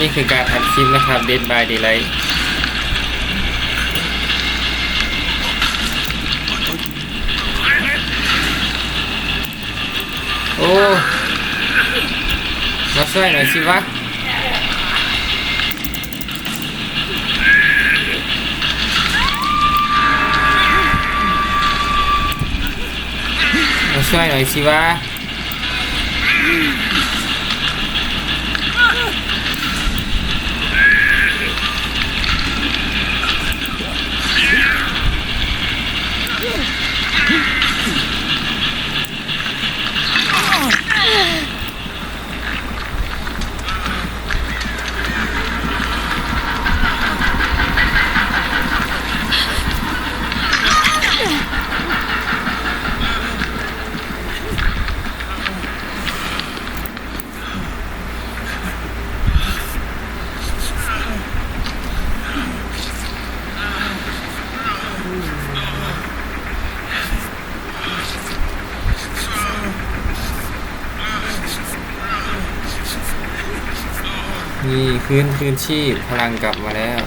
นี่คือการอัดคลิปนะครับ Dead by Daylight โอ้มาช่วยหน่อยสิวะมาช่วยหน่อยสิวะ คืนคืนชีพพลังกลับมาแล้ว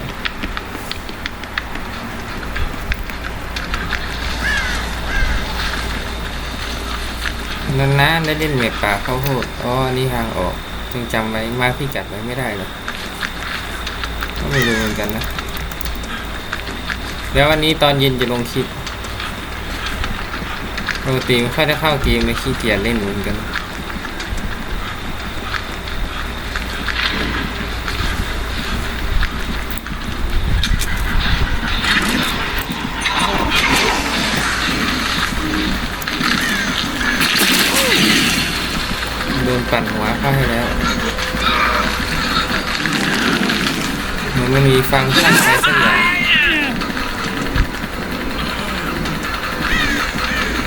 นานๆได้เล่นเมปป่าเข้าโพดอ๋อนี่ทางออกจึงจำไว้มาพี่กัดไว้ไม่ได้หรอกก็ไม่รู้เหมือนกันนะแล้ววันนี้ตอนเย็นจะลงคลิปปกติไม่ค่อยได้เข้าเกมเลยขี้เกียจเล่นเหมือนกัน ปั่นหัวเข้าให้แล้วมันไม่มีฟังก์ชันอะไรสักอย่าง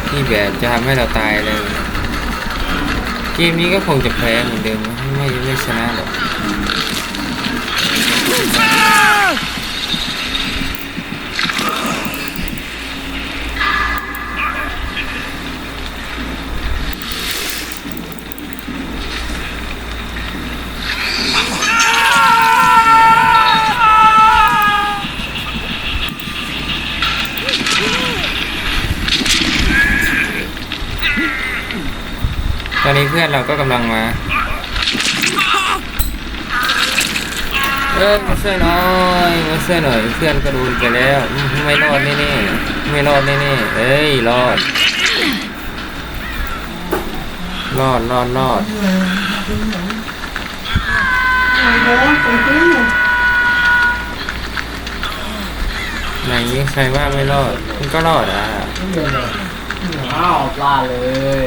ที่แบบจะทำให้เราตายเลยเกมนี้ก็คงจะแพ้เหมือนเดิมนะไม่ไม่ชนะหรอก ตอนนี้เพื่อนเราก็กำลังมา เออมาช่วยหน่อยมาช่วยหน่อย เพื่อนก็โดนไปแล้ว ไม่รอดแน่ๆไม่รอดแน่ๆเอ้ยรอด รอดรอดรอดไหนใครว่าไม่รอดมันก็รอดอะอ้าวปลาเลย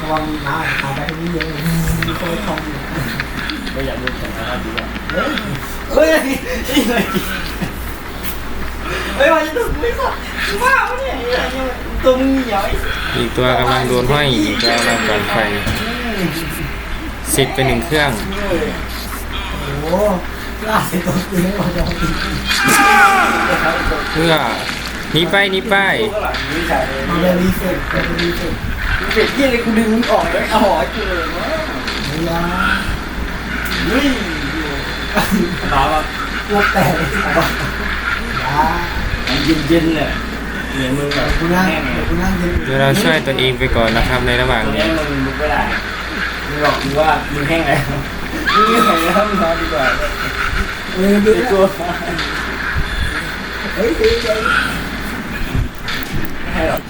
ระวังน้ำเอาไปที่นี่เยอะมีคนทองอยู่ก็อยากดูแข่งนะครับดีกว่าเฮ้ยเฮ้ยเฮ้ยมันจะถูกไม่สัตว์ว้าวเนี่ยตัวมึงเหนียวอีกตัวกำลังโดนห้อยอีกตัวกำลังปั่นไฟสิทธิ์ไปหนึ่งเครื่องโอ้ล่าสุดตัวกูไม่พอจะตีเพื่อหนีไปหนีไปข้างหลังนี่ใช่เลยมาเลยรีเซ็ตมาเลยรีเซ็ต เด็กยี่เลยกูดึงมึงออกเลยเอาหอยกูเลยมั้งเฮ้ยยาเฮ้ยตาแบบพวกแต่เยยามันเย็นๆเนี่ยเหมือนมึงแบบกูนั่งกูนั่งยืนเดี๋ยวเราช่วยตัวเองไปก่อนนะครับในระหว่างนี้มึงลุกไม่ได้มึงบอกกูว่ามึงแห้งแล้วมึงเหนื่แล้วมึงนอนดีกว่าเออดูไอ้ดิตัวเฮ้ยเฮ้ยเฮ้ยไม่ให้หรอก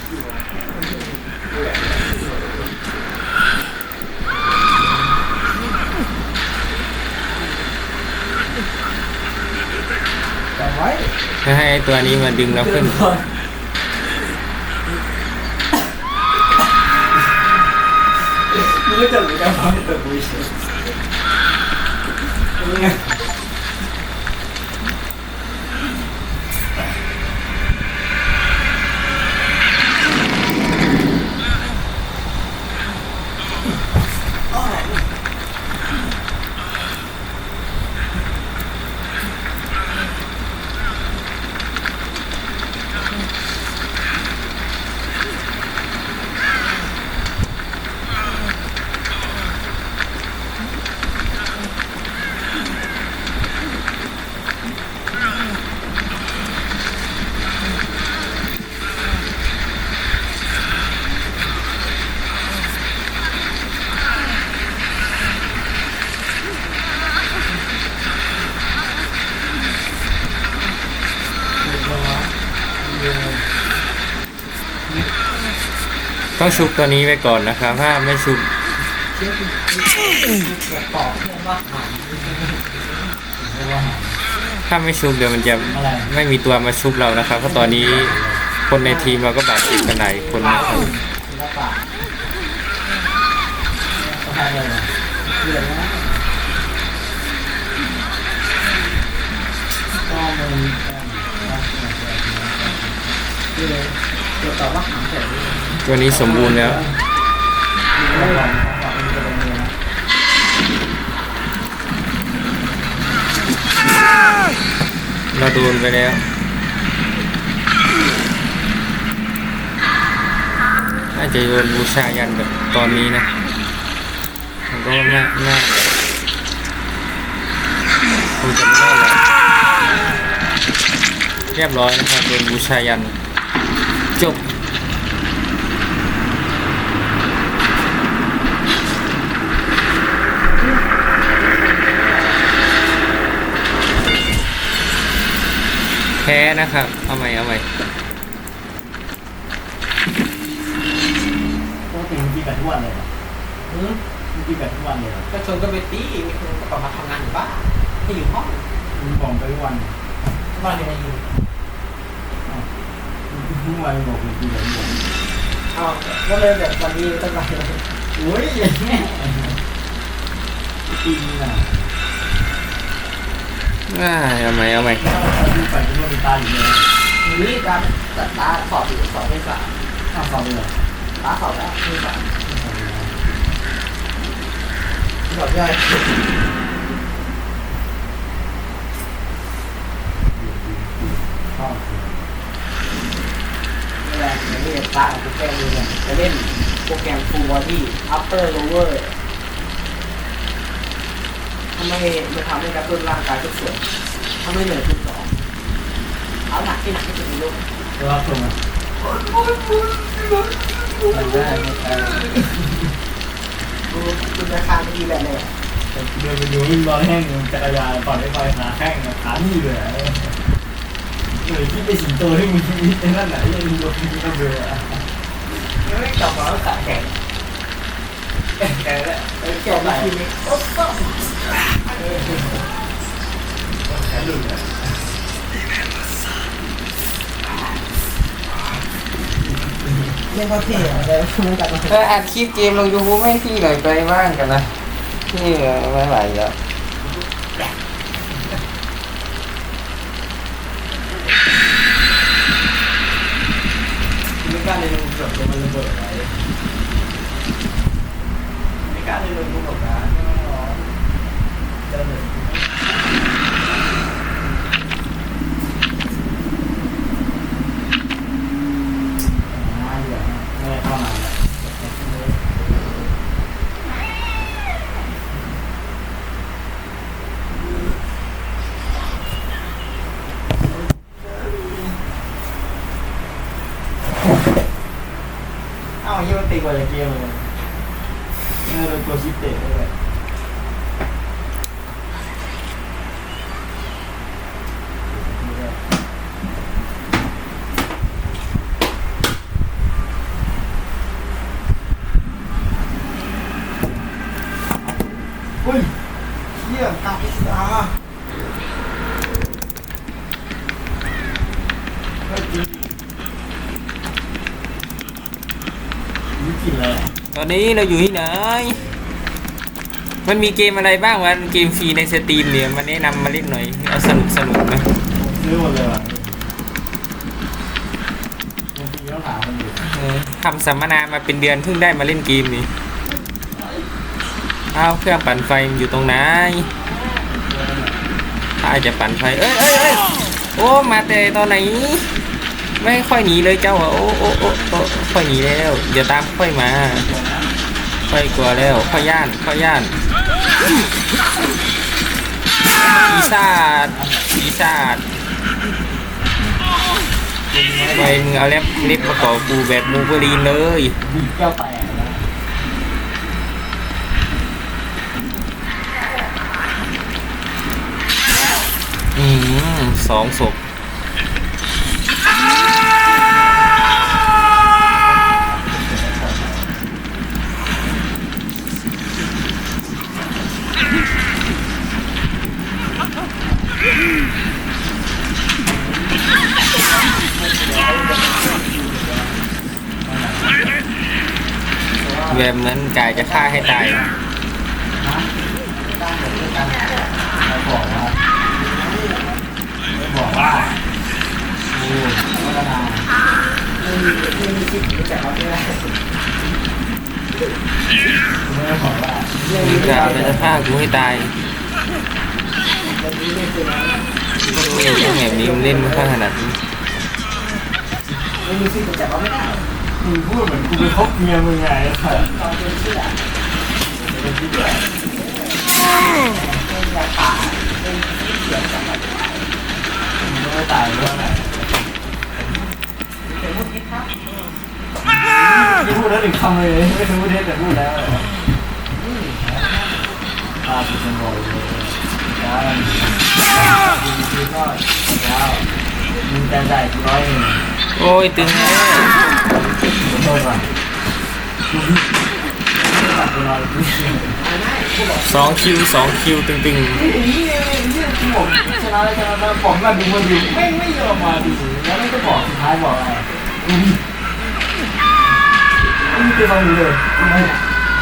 จำไว้ื่อให้ตัวนี้มาดึงเราขึ้นมึงก็จะรู้กันว่าเป็นตัวกูเฉย ต้องชุบตัวนี้ไว้ก่อนนะครับ ถ้าไม่ชุบถ้าไม่ชุบเดี๋ยวมันจะไม่มีตัวมาชุบเรานะครับ เพราะตอนนี้คนในทีมเราก็บาดเจ็บกันหลายคนนะครับศิลปะเขาทำอะไรนะเดือดนะก็มัน แป้งนะเดือดเดือดตอบว่าหางเสร็จตัวนี้สมบูรณ์แล้วไม่หวังหวังมันจะเป็นไงนะเราโดนไปแล้วน่าจะโยนบูชายันแบบตอนนี้นะมันก็น่าน่าคงจะไม่รอดแล้วเรียบร้อยนะครับโดนบูชายัน จบแพ้นะครับ เอาใหม่เอาใหม่ปกติมันกินแบบทุกวันเลยเหรออืมมันกินแบบทุกวันเลยเหรอก็ชนก็ไปตีมีคนก็กลับมาทำงานอยู่บ้านที่อยู่ห้องมันบอกไปทุกวันเลยบ้านเรียนอยู่ ทุกวันบอกมันกินแบบทุกวันอ้าวก็เลยแบบวันนี้ต้องไปเลยโอ้ยอย่างเงี้ยกินอะอ่าเอาใหม่เอาใหม่เอาที่ไปที่ว่ามีตาอยู่เลยนี่การตัดตาสอบอยู่สอบไม่สามอ้าวสอบเลยตาสอบแล้วไม่สามสอบย่อย ชอบ นี่แหละเดี๋ยวนี่ตาของโปรแกรมนี้เนี่ยจะเล่นโปร แกรม full body upper lower ทำไมมันทำให้กระตุ้นร่างกายทุกส่วนทำให้เหนื่อยทุกสองเอาหนักที่หนักที่สุดในโลกรับชมอะมันได้ไม่ได้ดูคุณราคาไม่ดีแบบเลยเดินไปดูวิ่งบอลแห้งจักรยานก่อนได้ไปขาแห้งขาหนีเลยเลยคิดไปสิงโตที่มึงคิดไอ้นั่นไหนยังดูคิดก็เบื่อไม่กลับมาแล้วขาแข็ง แกแล้วเออแก่มาทีนี้โอ๊ะก็แกหลุดเลยเรียกว่าเท่อแต่ไม่กลับมาเอออัดคลิปเกมลงยูทูบให้พี่หน่อยไปบ้างกันนะพี่ไม่ไหวแล้วไม่กล้าเลยลงเกือบจะมันระเบิดไว้ ไม่กล้าเลยลงกับการเจอเลยน่าเบื่อไม่ได้เข้ามาแล้ว เอ้ายี่มันตีกว่าจะเกมเลยเออเป็นตัวชิปเตะเลยอุ้ย เยี่ยมตาพิษา เฮ้ยจริงนี่กินอะไร อะตอนนี้เราอยู่ที่ไหน มันมีเกมอะไรบ้างวะเกมฟรีในสตรีมเนี่ยมาแนะนำมาเล่นหน่อย เอาสนุกสนุกนะซื้อหมดเลยว่ะบางทีต้องถามคนอื่นเออทำสัมมนามาเป็นเดือนเพิ่งได้มาเล่นเกมนี่อ้าวเครื่องปั่นไฟมันอยู่ตรงไหนถ้าอาจจะปั่นไฟเอ้ยเอ้ยเอ้ยโอ้มาแต่ตอนไหน ไม่ค่อยหนีเลยเจ้าอะโอ้โอ้โอ้โอ้ค่อยหนีแล้วเดี๋ยวตามค่อยมา ค่อยกลัวแล้วค่อยย่านค่อยย่านปีศาจปีศาจไปมึงเอาเล็บเล็บมาก่อกูแบบมูเบอรีนเลยแก้วแตกอืมสองศพ เวมนั้นกายจะฆ่าให้ตายบอกว่าไม่มีไม่มีที่จะรับได้ ม่ได้บอาเรื่องมึนี้งกายจะฆ่ากูให้ตายไม่คือนะไม่แบบนี้มึงเล่นมาข้างขนาดนี้ไม่มีสิทธิ์รู้จักเราไม่ได้มึงพูดเหมือนกูไปคบเมียมึงไงตอนเป็นเชื่อเป็นที่เดียวเป็นยาป่าเป็นเสียงจากแบบมึงก็ไม่ตายด้วยนะเป็นมุดคิดครับพูดแล้วถึงคำเลยไม่เคยพูดเท็จแต่พูดแล้ว ตาสุดสมบูรณ์เลยการดีดีก็แล้วมึงจะได้ร้อยหนึ่งโอ้ยตึงแล้วขอโทษว่ะตัดกูร้อยสองคิวสองคิวตึงนี่นี่นี่ผมชนะชนะผมก็ดูมาดูไม่ไม่ยอมมาดูแล้วไม่ก็บอกสุดท้ายบอกอะไรไม่มีตัวมาดูเลยไม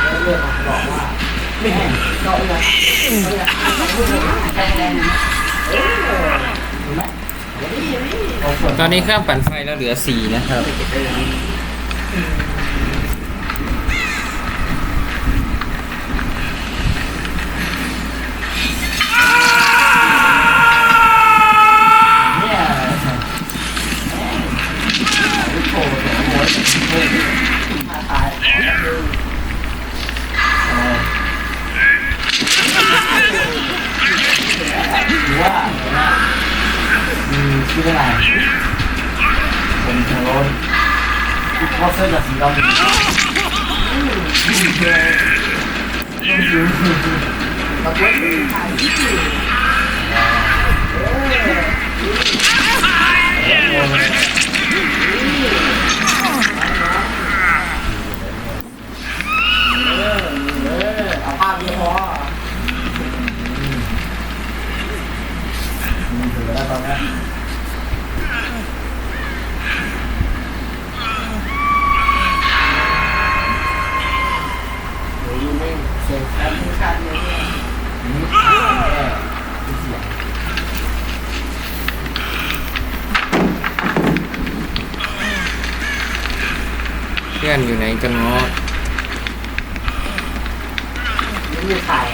แล้วเรื่องมาบอกว่า ไม่เห็นก็เรื่อนนี้เดี๋ยวนี้ๆตอนนี้เครื่องปั่นไฟแล้วเหลือสี่นะครับ เสื้อจาก เซ็นแอปพลิเคชันเลยเนี่ยนี่แค่เสียงเพื่อนอยู่ไหนกันเนาะนี่มีถ่าย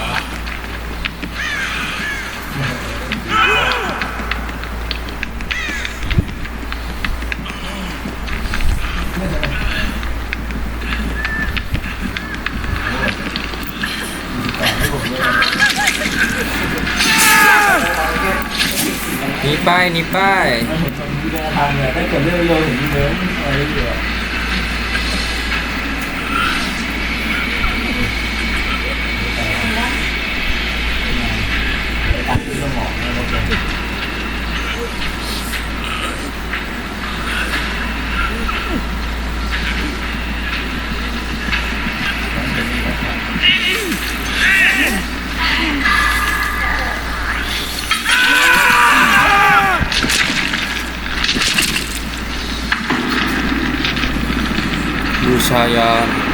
นีป้ายหนีป้ายไม่เห็นตรงนี้เลยทำเลยถ้าเกิดเรื่องโยนถึงเยอะไรเยอะ 呀呀